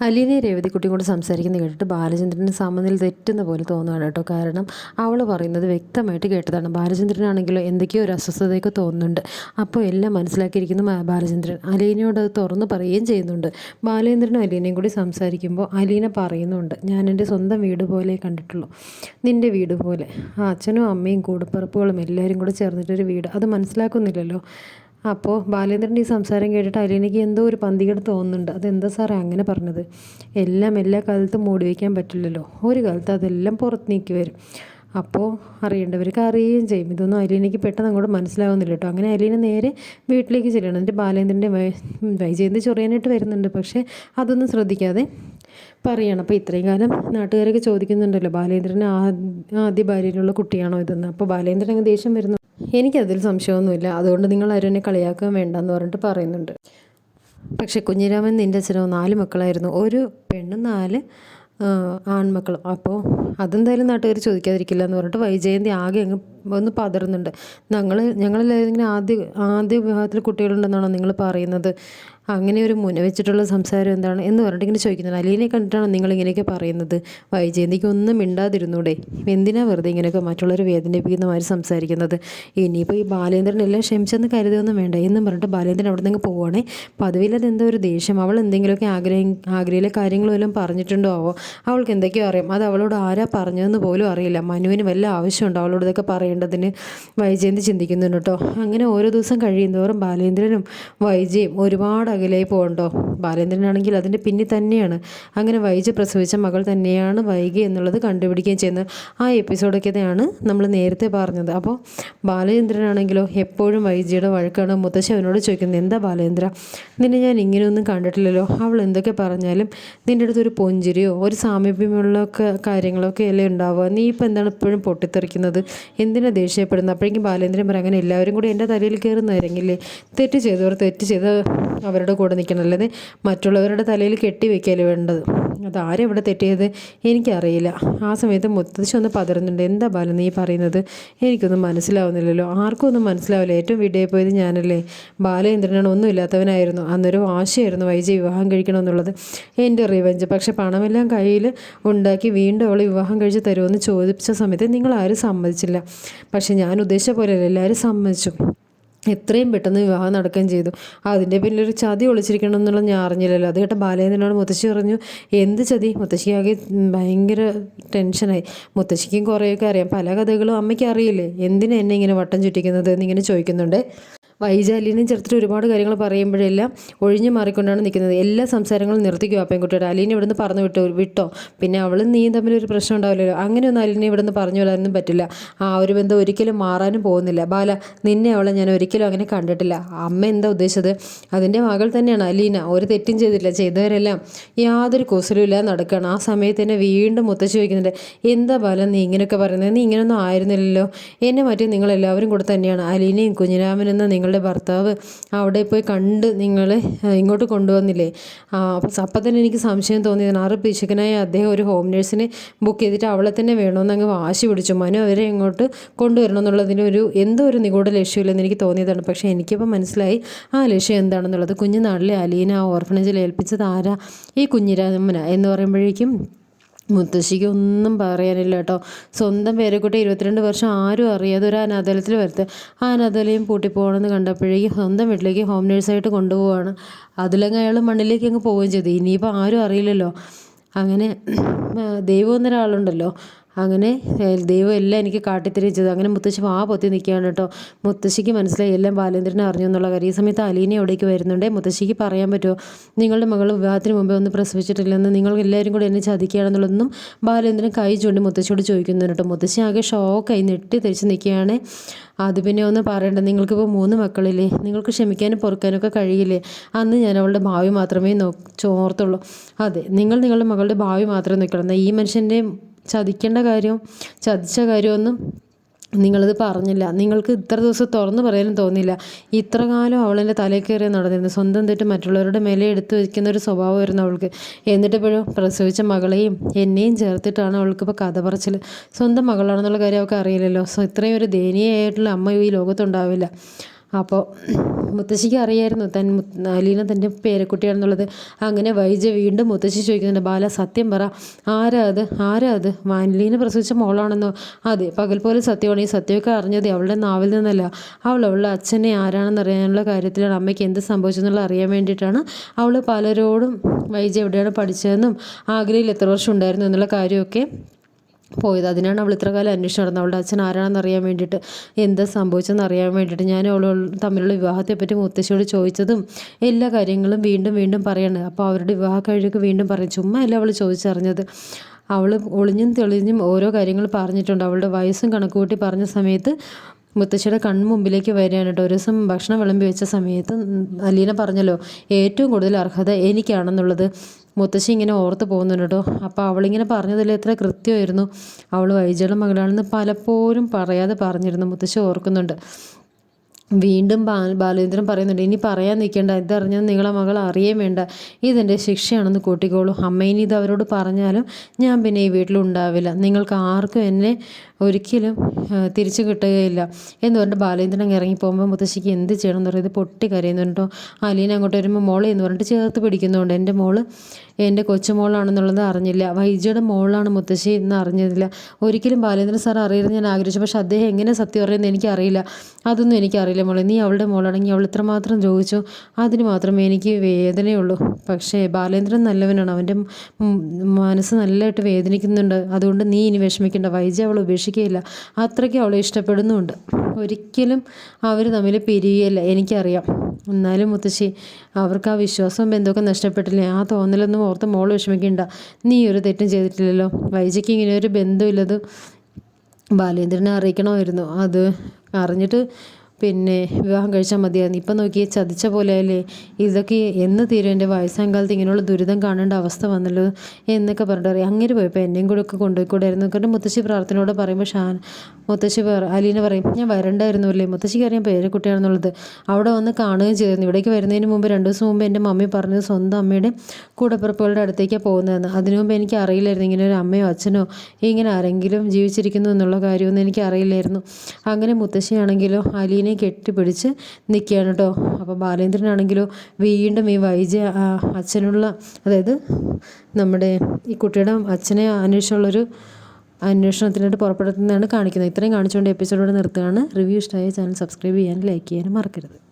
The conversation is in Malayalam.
അലീനെ രേവതിക്കുട്ടിയും കൂടെ സംസാരിക്കുന്നത് കേട്ടിട്ട് ബാലചന്ദ്രന് സമനില തെറ്റുന്ന പോലെ തോന്നുകയാണ് കേട്ടോ. കാരണം അവൾ പറയുന്നത് വ്യക്തമായിട്ട് കേട്ടതാണ്. ബാലചന്ദ്രനാണെങ്കിലോ എന്തൊക്കെയോ ഒരു അസ്വസ്ഥതയൊക്കെ തോന്നുന്നുണ്ട്. അപ്പോൾ എല്ലാം മനസ്സിലാക്കിയിരിക്കുന്നു ബാലചന്ദ്രൻ. അലീനയോട് അത് തുറന്ന് പറയുകയും ചെയ്യുന്നുണ്ട്. ബാലചന്ദ്രനും അലീനയും കൂടി സംസാരിക്കുമ്പോൾ അലീന പറയുന്നുണ്ട് ഞാൻ എന്റെ സ്വന്തം വീട് പോലെ കണ്ടിട്ടുള്ളൂ. നിന്റെ വീട് പോലെ. അച്ഛനും അമ്മയും കൂടപ്പിറപ്പുകളും എല്ലാവരും കൂടെ ചേർന്നിട്ടൊരു വീട്. അത് മനസ്സിലാക്കുന്നില്ലല്ലോ. അപ്പോൾ ബാലേന്ദ്രന്റെ ഈ സംസാരം കേട്ടിട്ട് അലീനയ്ക്ക് എന്തോ ഒരു പന്തികേട് തോന്നുന്നുണ്ട്. അതെന്താ സാറേ അങ്ങനെ പറഞ്ഞത്? എല്ലാം എല്ലാ കാലത്തും മൂടി വയ്ക്കാൻ പറ്റില്ലല്ലോ. ഒരു കാലത്ത് അതെല്ലാം പുറത്ത് നീക്കി വരും. അപ്പോൾ അറിയേണ്ടവർക്ക് അറിയുകയും ചെയ്യും. ഇതൊന്നും അലീനയ്ക്ക് പെട്ടെന്ന് അങ്ങോട്ട് മനസ്സിലാവുന്നില്ല കേട്ടോ. അങ്ങനെ അലീന നേരെ വീട്ടിലേക്ക് ചെല്ലണം എന്നിട്ട് ബാലേന്ദ്രന്റെ വൈജയന്തി ചൊറിയാനായിട്ട് വരുന്നുണ്ട്. പക്ഷേ അതൊന്നും ശ്രദ്ധിക്കാതെ പറയണം. അപ്പോൾ ഇത്രയും കാലം നാട്ടുകാരൊക്കെ ചോദിക്കുന്നുണ്ടല്ലോ ബാലേന്ദ്രൻ ആദ്യ ഭാര്യയിലുള്ള കുട്ടിയാണോ ഇതെന്ന്? അപ്പോൾ ബാലേന്ദ്രൻ അങ്ങ് ദേഷ്യം വരുന്നു. എനിക്കതിൽ സംശയമൊന്നുമില്ല. അതുകൊണ്ട് നിങ്ങൾ എന്നെ കളിയാക്കാൻ വേണ്ടെന്ന് പറഞ്ഞിട്ട് പറയുന്നുണ്ട്. പക്ഷേ കുഞ്ഞിരാമൻ നിന്റെ അച്ഛനോ നാല് മക്കളായിരുന്നു. ഒരു പെണ്ണ് നാല് ആൺമക്കളും അപ്പോൾ അതെന്തായാലും നാട്ടുകാർ ചോദിക്കാതിരിക്കില്ല എന്ന് പറഞ്ഞിട്ട് വൈജയന്തി ആകെ അങ്ങ് ഒന്ന് പതറുന്നുണ്ട്. ഞങ്ങൾ ഞങ്ങളെല്ലാവരും ഇങ്ങനെ ആദ്യ ആദ്യ വിവാഹത്തിൽ കുട്ടികളുണ്ടെന്നാണോ നിങ്ങൾ പറയുന്നത്? അങ്ങനെ ഒരു മുന വെച്ചിട്ടുള്ള സംസാരം എന്താണ് എന്ന് പറഞ്ഞിട്ട് ഇങ്ങനെ ചോദിക്കുന്നത് അലീനെ കണ്ടിട്ടാണോ നിങ്ങൾ ഇങ്ങനെയൊക്കെ പറയുന്നത്? വൈജയന്തിക്ക് ഒന്നും മിണ്ടാതിരുന്നൂടെ. എന്തിനാ വെറുതെ ഇങ്ങനെയൊക്കെ മറ്റുള്ളവരെ വേദനിപ്പിക്കുന്ന മാതിരി സംസാരിക്കുന്നത്? ഇനിയിപ്പോൾ ഈ ബാലേന്ദ്രൻ എല്ലാം ക്ഷമിച്ചെന്ന് കരുതൊന്നും വേണ്ട എന്നും പറഞ്ഞിട്ട് ബാലേന്ദ്രൻ അവിടെ നിന്ന് പോവുകയാണെ പതിവില്ലത് എന്തോ ഒരു ദേഷ്യം. അവൾ എന്തെങ്കിലുമൊക്കെ ആഗ്രഹം ആഗ്രഹിലെ കാര്യങ്ങളും എല്ലാം പറഞ്ഞിട്ടുണ്ടോ? ആവോ അവൾക്ക് എന്തൊക്കെയോ അറിയാം. അത് അവളോട് ആരാ പറഞ്ഞതെന്ന് പോലും അറിയില്ല. മനുവിന് വല്ല ആവശ്യമുണ്ടോ? അവളോട് ഇതൊക്കെ പറയേണ്ടതിന് വൈജയന്തി ചിന്തിക്കുന്നുണ്ട് കേട്ടോ. അങ്ങനെ ഓരോ ദിവസം കഴിയുന്തോറും ബാലേന്ദ്രനും വൈജയും ഒരുപാട് അകലായി പോകണ്ടോ ബാലേന്ദ്രനാണെങ്കിൽ അതിന്റെ പിന്നിൽ തന്നെയാണ്. അങ്ങനെ വൈജ പ്രസവിച്ച മകൾ തന്നെയാണ് വൈകി എന്നുള്ളത് കണ്ടുപിടിക്കുകയും ചെയ്യുന്നത്. ആ എപ്പിസോഡൊക്കെയാണ് നമ്മൾ നേരത്തെ പറഞ്ഞത്. അപ്പോൾ ബാലേന്ദ്രനാണെങ്കിലോ എപ്പോഴും വൈജിയുടെ വഴക്കാണ്? മുത്തശ്ശി അവനോട് ചോദിക്കുന്നത് എന്താ ബാലേന്ദ്ര? നിന്നെ ഞാൻ ഇങ്ങനെയൊന്നും കണ്ടിട്ടില്ലല്ലോ. അവൾ എന്തൊക്കെ പറഞ്ഞാലും നിന്റെ അടുത്ത് ഒരു പൊഞ്ചിരിയോ ഒരു സാമീപ്യമുള്ള കാര്യങ്ങളൊക്കെ അല്ലേ ഉണ്ടാവുക? നീ ഇപ്പം എന്താണ് ഇപ്പോഴും പൊട്ടിത്തെറിക്കുന്നത്? എന്തിനാ ദേഷ്യപ്പെടുന്നത്? അപ്പോഴേക്കും ബാലേന്ദ്രൻ പറയും അങ്ങനെ എല്ലാവരും കൂടി എന്റെ തലയിൽ ഇറങ്ങില്ലേ തെറ്റ് ചെയ്തവർ തെറ്റ് ചെയ്ത് അവരുടെ കൂടെ നിൽക്കണം. അല്ലാതെ മറ്റുള്ളവരുടെ തലയിൽ കെട്ടി വെക്കൽ വേണ്ടത്? അതാരും ഇവിടെ തെറ്റിയത്? എനിക്കറിയില്ല. ആ സമയത്ത് മുത്തശ്ശി ഒന്ന് പതറുന്നുണ്ട്. എന്താ ബാല നീ പറയുന്നത്? എനിക്കൊന്നും മനസ്സിലാവുന്നില്ലല്ലോ. ആർക്കും ഒന്നും മനസ്സിലാവില്ല. ഏറ്റവും വീട്ടിൽ പോയത് ഞാനല്ലേ? ബാലേന്ദ്രനാണ് ഒന്നുമില്ലാത്തവനായിരുന്നു. അന്നൊരു വാശിയായിരുന്നു വൈജി വിവാഹം കഴിക്കണമെന്നുള്ളത്. എന്റെ റിവഞ്ച് പക്ഷേ പണമെല്ലാം കയ്യിൽ ഉണ്ടാക്കി വീണ്ടും അവൾ വിവാഹം കഴിച്ച് തരുമെന്ന് ചോദിച്ച സമയത്ത് നിങ്ങൾ ആരും സമ്മതിച്ചില്ല. പക്ഷേ ഞാൻ ഉദ്ദേശിച്ച പോലെയല്ല എല്ലാവരും സമ്മതിച്ചു. എത്രയും പെട്ടെന്ന് വിവാഹം നടക്കുകയും ചെയ്തു. അതിന്റെ പിന്നിലൊരു ചതി ഒളിച്ചിരിക്കണം എന്നുള്ള ഞാൻ അറിഞ്ഞില്ലല്ലോ. അത് കേട്ട ബാലേന്ദ്രനോട് മുത്തശ്ശി പറഞ്ഞു എന്ത് ചതി? മുത്തശ്ശിയാകെ ഭയങ്കര ടെൻഷനായി. മുത്തശ്ശിക്കും കുറേയൊക്കെ അറിയാം. പല കഥകളും അമ്മയ്ക്ക് അറിയില്ലേ? എന്തിനാ എന്നെ ഇങ്ങനെ വട്ടം ചുറ്റിക്കുന്നത് എന്നിങ്ങനെ ചോദിക്കുന്നുണ്ട്. വൈജാലിനെയും ചേർത്തിട്ട് ഒരുപാട് കാര്യങ്ങൾ പറയുമ്പോഴെല്ലാം ഒഴിഞ്ഞു മാറിക്കൊണ്ടാണ് നിൽക്കുന്നത്. എല്ലാ സംസാരങ്ങളും നിർത്തിക്കുക പെൺകുട്ടിയുടെ? അലീനെ ഇവിടുന്ന് പറഞ്ഞു വിട്ടോ വിട്ടോ? പിന്നെ അവളും നീയും തമ്മിൽ ഒരു പ്രശ്നം ഉണ്ടാവില്ലല്ലോ. അങ്ങനെയൊന്നും അലീനെ ഇവിടുന്ന് പറഞ്ഞു വിടാനൊന്നും പറ്റില്ല. ആ ഒരു ബന്ധം ഒരിക്കലും മാറാനും പോകുന്നില്ല. ബാല നിന്നെ അവളെ ഞാൻ ഒരിക്കലും അങ്ങനെ കണ്ടിട്ടില്ല. അമ്മ എന്താ ഉദ്ദേശിച്ചത്? അതിന്റെ മകൾ തന്നെയാണ് അലീന. ഒരു തെറ്റും ചെയ്തില്ല ചെയ്തവരെല്ലാം യാതൊരു കുസലും ഇല്ലാതെ നടക്കുകയാണ്. ആ സമയത്ത് തന്നെ വീണ്ടും മുത്തശ്ശി ചോദിക്കുന്നുണ്ട് എന്താ ബാല നീ ഇങ്ങനെയൊക്കെ പറയുന്നത്? നീ ഇങ്ങനെയൊന്നും ആയിരുന്നില്ലല്ലോ. എന്നെ മറ്റേ നിങ്ങളെല്ലാവരും കൂടെ തന്നെയാണ്. അലീനയും കുഞ്ഞിരാമനെന്ന് എന്ന നിങ്ങളുടെ ഭർത്താവ് അവിടെ പോയി കണ്ട് നിങ്ങളെ ഇങ്ങോട്ട് കൊണ്ടുവന്നില്ലേ? അപ്പോൾ അപ്പം തന്നെ എനിക്ക് സംശയം തോന്നിയതാണ് ആറ് പിശുക്കനായ അദ്ദേഹം ഒരു ഹോം നേഴ്സിനെ ബുക്ക് ചെയ്തിട്ട് അവളെ തന്നെ വേണമെന്ന് അങ്ങ് വാശി പിടിച്ചു. മനു അവരെ ഇങ്ങോട്ട് കൊണ്ടുവരണം എന്നുള്ളതിന് ഒരു എന്തോ ഒരു നിഗൂഢ ലക്ഷ്യമില്ലെന്ന് എനിക്ക് തോന്നിയതാണ്. പക്ഷേ എനിക്കിപ്പോൾ മനസ്സിലായി ആ ലക്ഷ്യം എന്താണെന്നുള്ളത്. കുഞ്ഞുനാളിലെ അലീന ഓർഫനേജിൽ ഏൽപ്പിച്ചത് ആരാ? ഈ കുഞ്ഞിരാമന എന്ന് പറയുമ്പോഴേക്കും മുത്തശ്ശിക്ക് ഒന്നും പറയാനില്ല കേട്ടോ. സ്വന്തം പേരെക്കുട്ടി ഇരുപത്തിരണ്ട് വർഷം ആരും അറിയാതെ ഒരു അനാഥാലയത്തിൽ വരുത്ത് ആ അനാഥാലയം പൂട്ടിപ്പോകണമെന്ന് കണ്ടപ്പോഴേക്കും സ്വന്തം വീട്ടിലേക്ക് ഹോം നേഴ്സായിട്ട് കൊണ്ടുപോവാണ്. അതിലങ്ങ് അയാൾ മണ്ണിലേക്ക് അങ്ങ് പോവുകയും ചെയ്തു. ഇനിയിപ്പോൾ ആരും അറിയില്ലല്ലോ. അങ്ങനെ ദൈവം എന്നൊരാളുണ്ടല്ലോ. അങ്ങനെ ദൈവം എല്ലാം എനിക്ക് കാട്ടിത്തിരിച്ചത്. അങ്ങനെ മുത്തശ്ശി വാ പൊത്തി നിൽക്കുകയാണ് കേട്ടോ. മുത്തശ്ശിക്ക് മനസ്സിലായി എല്ലാം ബാലേന്ദ്രനെ അറിഞ്ഞു എന്നുള്ള കാര്യം. ഈ സമയത്ത് അലീന എവിടേക്ക് വരുന്നുണ്ടേ. മുത്തശ്ശിക്ക് പറയാൻ പറ്റുമോ? നിങ്ങളുടെ മകൾ വിവാഹത്തിന് മുമ്പേ ഒന്ന് പ്രസവിച്ചിട്ടില്ലെന്ന് നിങ്ങൾ എല്ലാവരും കൂടി എന്നെ ചതിക്കുകയാണെന്നുള്ളതൊന്നും ബാലേന്ദ്രൻ കൈ ചൂണ്ടി മുത്തശ്ശിയോട് ചോദിക്കുന്നുണ്ട് കേട്ടോ. മുത്തശ്ശി ആകെ ഷോക്കായി നെട്ടി തിരിച്ച് നിൽക്കുകയാണ്. അത് പിന്നെ ഒന്ന് പറയണ്ട. നിങ്ങൾക്കിപ്പോൾ മൂന്ന് മക്കളില്ലേ? നിങ്ങൾക്ക് ക്ഷമിക്കാനും പൊറുക്കാനൊക്കെ കഴിയില്ലേ? അന്ന് ഞാൻ അവളുടെ ഭാവി മാത്രമേ നോ ചോർത്തുള്ളൂ. അതെ നിങ്ങൾ നിങ്ങളുടെ മകളുടെ ഭാവി മാത്രമേ നോക്കണം ഈ മനുഷ്യന്റെ ചതിക്കേണ്ട കാര്യവും ചതിച്ച കാര്യമൊന്നും നിങ്ങളത് പറഞ്ഞില്ല. നിങ്ങൾക്ക് ഇത്ര ദിവസം തുറന്നു പറയാനും തോന്നിയില്ല. ഇത്ര കാലം അവളെന്റെ തലയിൽ കയറി നടന്നിരുന്നു. സ്വന്തം തെറ്റ് മറ്റുള്ളവരുടെ മേലെ എടുത്തു വയ്ക്കുന്ന ഒരു സ്വഭാവമായിരുന്നു അവൾക്ക്. എന്നിട്ടിപ്പോഴും പ്രസവിച്ച മകളെയും എന്നെയും ചേർത്തിട്ടാണ് അവൾക്ക് ഇപ്പോൾ കഥ പറച്ചിൽ. സ്വന്തം മകളാണെന്നുള്ള കാര്യം അവൾക്ക് അറിയില്ലല്ലോ. സോ ഇത്രയും ഒരു ദയനീയമായിട്ടുള്ള അമ്മ ഈ ലോകത്തുണ്ടാവില്ല. അപ്പോൾ മുത്തശ്ശിക്ക് അറിയായിരുന്നു തൻ അലീന തന്റെ പേരക്കുട്ടിയാണെന്നുള്ളത്. അങ്ങനെ വൈജ വീണ്ടും മുത്തശ്ശി ചോദിക്കുന്നുണ്ട് ബാല സത്യം പറ ആരാ അത്? ആരാ അത്? വാനലീന പ്രസവിച്ച മോളാണെന്നോ? അതെ പകൽ പോലെ സത്യമാണ്. ഈ സത്യമൊക്കെ അറിഞ്ഞത് അവളുടെ നാവിൽ നിന്നല്ല. അവൾ അവളുടെ അച്ഛനെ ആരാണെന്ന് അറിയാനുള്ള കാര്യത്തിലാണ് അമ്മയ്ക്ക് എന്ത് സംഭവിച്ചെന്നുള്ള അറിയാൻ വേണ്ടിയിട്ടാണ് അവൾ പലരോടും വൈജ എവിടെയാണ് പഠിച്ചതെന്നും ആഗ്രയിൽ എത്ര വർഷം ഉണ്ടായിരുന്നു എന്നുള്ള കാര്യമൊക്കെ പോയത്. അതിനാണ് അവൾ ഇത്ര കാലം അന്വേഷണം നടന്നത്. അവളുടെ അച്ഛൻ ആരാണെന്ന് അറിയാൻ വേണ്ടിയിട്ട് എന്താ സംഭവിച്ചതെന്ന് അറിയാൻ വേണ്ടിയിട്ട് ഞാൻ അവൾ തമ്മിലുള്ള വിവാഹത്തെപ്പറ്റി മുത്തശ്ശിയോട് ചോദിച്ചതും എല്ലാ കാര്യങ്ങളും വീണ്ടും വീണ്ടും പറയണം. അപ്പോൾ അവരുടെ വിവാഹ കഴിവൊക്കെ വീണ്ടും പറയും. ചുമ്മാ അല്ല അവൾ ചോദിച്ചറിഞ്ഞത്. അവൾ ഒളിഞ്ഞും തെളിഞ്ഞും ഓരോ കാര്യങ്ങൾ പറഞ്ഞിട്ടുണ്ട്. അവളുടെ വയസ്സും കണക്കുകൂട്ടി പറഞ്ഞ സമയത്ത് മുത്തശ്ശിയുടെ കൺമുമ്പിലേക്ക് വരികയാണ് ഒരു ദിവസം ഭക്ഷണം വിളമ്പി വെച്ച സമയത്ത് അലീന പറഞ്ഞല്ലോ ഏറ്റവും കൂടുതൽ അർഹത എനിക്കാണെന്നുള്ളത്. മുത്തശ്ശി ഇങ്ങനെ ഓർത്ത് പോകുന്നുണ്ട്? കേട്ടോ അപ്പോൾ അവളിങ്ങനെ പറഞ്ഞതിൽ എത്ര കൃത്യമായിരുന്നു. അവൾ വൈജയുടെ മകളാണെന്ന് പലപ്പോഴും പറയാതെ പറഞ്ഞിരുന്നു. മുത്തശ്ശി ഓർക്കുന്നുണ്ട്. വീണ്ടും ബാൽ ബാലേന്ദ്രൻ പറയുന്നുണ്ട് ഇനി പറയാൻ നിൽക്കേണ്ട ഇതറിഞ്ഞാൽ നിങ്ങളെ മകൾ അറിയേ വേണ്ട. ഇതെന്റെ ശിക്ഷയാണെന്ന് കൂട്ടിക്കോളൂ. അമ്മയിനി ഇത് അവരോട് പറഞ്ഞാലും ഞാൻ പിന്നെ ഈ വീട്ടിലുണ്ടാവില്ല നിങ്ങൾക്ക് ആർക്കും എന്നെ ഒരിക്കലും തിരിച്ചു കിട്ടുകയില്ല. എന്ന് പറഞ്ഞിട്ട് ബാലേന്ദ്രൻ ഇറങ്ങി പോകുമ്പോൾ മുത്തശ്ശിക്ക് എന്ത് ചെയ്യണം എന്ന് പറയുന്നത് പൊട്ടി കരയുന്നുണ്ടോ അലീന അങ്ങോട്ട് വരുമ്പോൾ മോളെ എന്ന് പറഞ്ഞിട്ട് ചേർത്ത് പിടിക്കുന്നുണ്ട്. എന്റെ മോൾ എന്റെ കൊച്ചുമോളാണെന്നുള്ളത് അറിഞ്ഞില്ല. വൈജിയുടെ മോളാണ് മുത്തശ്ശി എന്ന് അറിഞ്ഞില്ല. ഒരിക്കലും ബാലേന്ദ്രൻ സാർ അറിയരുത് ഞാൻ ആഗ്രഹിച്ചു. പക്ഷേ അദ്ദേഹം എങ്ങനെ സത്യം പറയുന്നത് എനിക്കറിയില്ല. അതൊന്നും എനിക്കറിയില്ല. മോളെ നീ അവളുടെ മോളാണെങ്കിൽ അവൾ ഇത്രമാത്രം ചോദിച്ചു അതിന് മാത്രമേ എനിക്ക് വേദനയുള്ളൂ. പക്ഷേ ബാലേന്ദ്രൻ നല്ലവനാണ്. അവന്റെ മനസ്സ് നല്ലതായിട്ട് വേദനിക്കുന്നുണ്ട്. അതുകൊണ്ട് നീ ഇനി വിഷമിക്കേണ്ട. വൈജി അവൾ ഉപേക്ഷിക്കുകയില്ല. അത്രയ്ക്ക് അവളെ ഇഷ്ടപ്പെടുന്നുമുണ്ട്. ഒരിക്കലും അവർ തമ്മിൽ പിരിയുകയില്ല എനിക്കറിയാം. എന്നാലും മുത്തശ്ശി അവർക്ക് ആ വിശ്വാസവും ബന്ധമൊക്കെ നഷ്ടപ്പെട്ടില്ലേ ആ തോന്നലൊന്നും ഓർത്ത് മോൾ വിഷമിക്കണ്ട. നീ ഒരു തെറ്റും ചെയ്തിട്ടില്ലല്ലോ. വൈജയ്ക്ക് ഇങ്ങനെ ഒരു ബന്ധമില്ലത് ബാലേന്ദ്രനെ അറിയിക്കണമായിരുന്നു. അത് അറിഞ്ഞിട്ട് പിന്നെ വിവാഹം കഴിച്ചാൽ മതിയായിരുന്നു. ഇപ്പം നോക്കി ചതിച്ച പോലെയല്ലേ? ഇതൊക്കെ എന്ന് തീരും എന്റെ വയസ്സാം കാലത്ത് ഇങ്ങനെയുള്ള ദുരിതം കാണേണ്ട അവസ്ഥ വന്നല്ലോ എന്നൊക്കെ പറഞ്ഞിട്ട് അങ്ങനെ പോയപ്പോൾ എന്നെയും കൂടെ ഒക്കെ കൊണ്ടുപോയിക്കൂടായിരുന്നു. കാരണം മുത്തശ്ശി പ്രാർത്ഥനയോടെ പറയുമ്പോൾ ഷാൻ മുത്തശ്ശി അലീന പറയും ഞാൻ വരണ്ടായിരുന്നു അല്ലേ മുത്തശ്ശിക്ക് അറിയാം പേരക്കുട്ടിയാണെന്നുള്ളത് അവിടെ വന്ന് കാണുകയും ചെയ്തിരുന്നു. ഇവിടേക്ക് വരുന്നതിന് മുമ്പ് രണ്ട് ദിവസം മുമ്പ് എന്റെ മമ്മി പറഞ്ഞു സ്വന്തം അമ്മയുടെ കൂടപ്പിറപ്പുകളുടെ അടുത്തേക്കാണ് പോകുന്നതെന്ന്. അതിനു മുമ്പ് എനിക്ക് അറിയില്ലായിരുന്നു ഇങ്ങനെ ഒരു അമ്മയോ അച്ഛനോ ഇങ്ങനെ ആരെങ്കിലും ജീവിച്ചിരിക്കുന്നു എന്നുള്ള കാര്യമൊന്നും എനിക്ക് അറിയില്ലായിരുന്നു. അങ്ങനെ മുത്തശ്ശിയാണെങ്കിലോ അലീന അലീനയെ കെട്ടിപ്പിടിച്ച് നിൽക്കുകയാണ് കേട്ടോ. അപ്പോൾ ബാലേന്ദ്രനാണെങ്കിലോ വീണ്ടും ഈ വൈജ അച്ഛനുള്ള അതായത് നമ്മുടെ ഈ കുട്ടിയുടെ അച്ഛനെ അന്വേഷിച്ചുള്ളൊരു അന്വേഷണത്തിനായിട്ട് പുറപ്പെടുത്തുന്നതാണ് കാണിക്കുന്നത്. ഇത്രയും കാണിച്ചുകൊണ്ട് എപ്പിസോഡോടെ നിർത്തുകയാണ്. റിവ്യൂ ഇഷ്ടമായ ചാനൽ സബ്സ്ക്രൈബ് ചെയ്യാനും ലൈക്ക് ചെയ്യാനും മറക്കരുത്.